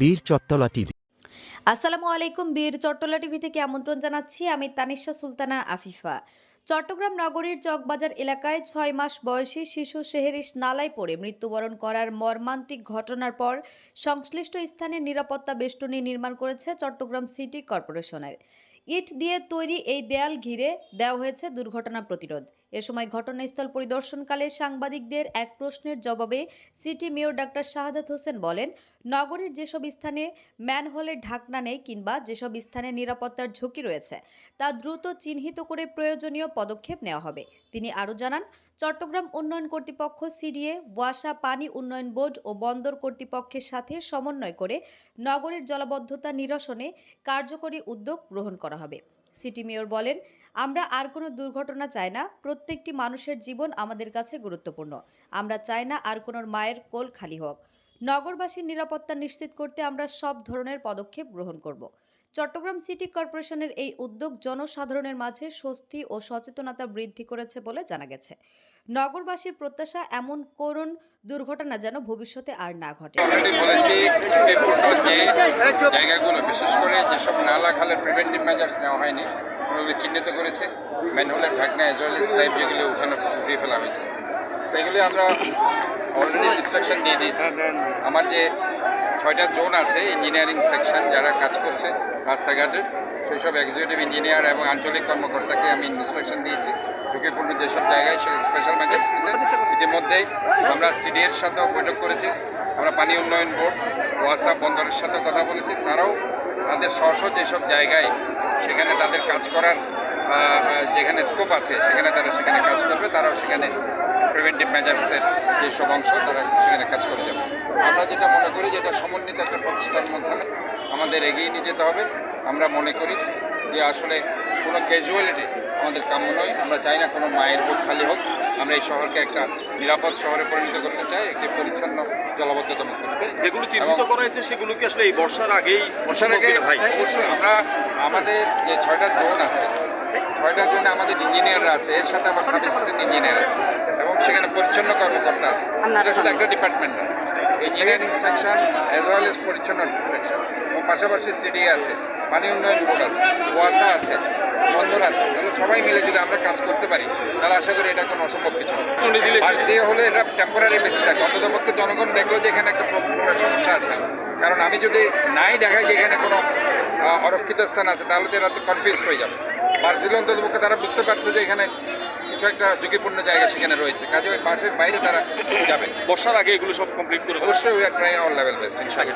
বীর চত্তলা টিভি। আসসালামু আলাইকুম, বীর চট্টলা টিভি থেকে আমন্ত্রণ জানাচ্ছি। আমি তানিশা সুলতানা আফিফা। চট্টগ্রাম নগরীর চকবাজার এলাকায় ছয় মাস বয়সী শিশু শেহরিশ নালায় পড়ে মৃত্যুবরণ করার মর্মান্তিক ঘটনার পর সংশ্লিষ্ট স্থানে নিরাপত্তা বেষ্টনী নির্মাণ করেছে চট্টগ্রাম সিটি কর্পোরেশনের। ইট দিয়ে তৈরি এই দেয়াল ঘিরে দেওয়া হয়েছে দুর্ঘটনা প্রতিরোধ। এ সময় ঘটনাস্থল পরিদর্শনকালে সাংবাদিকদের এক প্রশ্নের জবাবে city mayor doctor Shahadat Hossain বলেন, নগরীর যেসব স্থানে ম্যানহোলের ঢাকনা নেই কিংবা যেসব স্থানে নিরাপত্তার ঝুঁকি রয়েছে, তা দ্রুত চিহ্নিত করে প্রয়োজনীয় পদক্ষেপ নেওয়া হবে। তিনি আরও জানান, চট্টগ্রাম উন্নয়ন কর্তৃপক্ষ সিডিএ, ওয়াসা পানি উন্নয়ন বোর্ড ও বন্দর কর্তৃপক্ষের সাথে সমন্বয় করে নগরের জলাবদ্ধতা নিরসনে কার্যকরী উদ্যোগ গ্রহণ করা হবে। সিটি মেয়র বলেন আমরা আর কোনো দুর্ঘটনা চাই না। প্রত্যেকটি মানুষের জীবন আমাদের কাছে গুরুত্বপূর্ণ। আমরা চাই না আর কোনো মায়ের কোল খালি হোক। নগরবাসীর নিরাপত্তা নিশ্চিত করতে আমরা সব ধরনের পদক্ষেপ গ্রহণ করব। চট্টগ্রাম সিটি কর্পোরেশনের এই উদ্যোগ জনসাধারণের মাঝে স্বস্তি ও সচেতনতা বৃদ্ধি করেছে বলে জানা গেছে। নগরবাসীর প্রত্যাশা এমন করুণ দুর্ঘটনা যেন ভবিষ্যতে আর না ঘটে। জায়গাগুলো, বিশেষ করে যেসব নালা খালের প্রিভেন্টিভ মেজার্স নেওয়া হয়নি ওগুলো চিহ্নিত করেছে। ম্যানহোলের ঢাকনা এজ ওয়েল স্লাইপ যেগুলো ওখানে উঠিয়ে ফেলা হয়েছে। তো এগুলি আমরা অলরেডি ইনস্ট্রাকশন দিয়ে দিয়েছি। আমার যে ছয়টা জোন আছে ইঞ্জিনিয়ারিং সেকশন যারা কাজ করছে রাস্তাঘাটের সেই সব এক্সিকিউটিভ ইঞ্জিনিয়ার এবং আঞ্চলিক কর্মকর্তাকে আমি ইনস্ট্রাকশন দিয়েছি। ঝুঁকিপূর্ণ যেসব জায়গায় সে স্পেশাল মেজার্স ইতিমধ্যেই আমরা সিডিএর সাথেও বৈঠক করেছি। আমরা পানি উন্নয়ন বোর্ড ওয়াসা বন্দরের সাথে কথা বলেছি। তারাও তাদের স্ব স্ব যেসব জায়গায় সেখানে তাদের কাজ করার যেখানে স্কোপ আছে, সেখানে তারা সেখানে কাজ করবে, তারাও সেখানে প্রিভেন্টিভ মেজার্সের যেসব অংশ, তারা সেখানে কাজ করে যাবে। আমরা যেটা মনে করি যেটা সমন্বিত একটা প্রতিষ্ঠান মধ্যে আমাদের এগিয়ে নিয়ে যেতে হবে। আমরা মনে করি যে আসলে কোনো ক্যাজুয়ালিটি আমাদের কাম্য নয়। আমরা চাই না কোনো মায়ের বুক খালি হোক। আমরা এই শহরকে একটা নিরাপদ শহরে পরিণত করতে চাই একটি পরিচ্ছন্ন জলবদ্ধতা মুক্ত। যেগুলো চিহ্নিত করা হয়েছে সেগুলো কি আসলে এই বর্ষার আগেই বর্ষার আগে ভাই অবশ্যই। আমরা আমাদের যে ছয়টা জোন আছে ছয়টা জোনে আমাদের ইঞ্জিনিয়াররা আছে এর সাথে আবার সাব অ্যাসিস্ট্যান্ট ইঞ্জিনিয়ার আছে। এবং সেখানে পরিচ্ছন্ন কর্মকর্তা আছে। এটা শুধু একটা ডিপার্টমেন্ট না ইঞ্জিনিয়ারিং সেকশন অ্যাজ ওয়েল এস পরিচ্ছন্ন সেকশন এবং পাশাপাশি সিডি আছে পানি উন্নয়ন বোর্ড আছে ওয়াসা আছে। বন্দর আছে তাহলে সবাই মিলে যদি আমরা কাজ করতে পারি তাহলে আশা করি এটা কোনো অসম্ভব কিছু বাস হলে এটা টেম্পোরারি বেসিস থাকে। অন্তত পক্ষে জনগণ দেখল যে এখানে একটা সমস্যা আছে। কারণ আমি যদি নাই দেখাই যে এখানে কোনো অরক্ষিত স্থান আছে তাহলে তো এরা তো কনফিউজ হয়ে যাবে। বাস দিলে অন্তত পক্ষে তারা বুঝতে পারছে যে এখানে কিছু একটা ঝুঁকিপূর্ণ জায়গা সেখানে রয়েছে। কাজে ওই বাসের বাইরে তারা যাবে। বর্ষার আগে এগুলো সব কমপ্লিট করে। অবশ্যই we are try our level best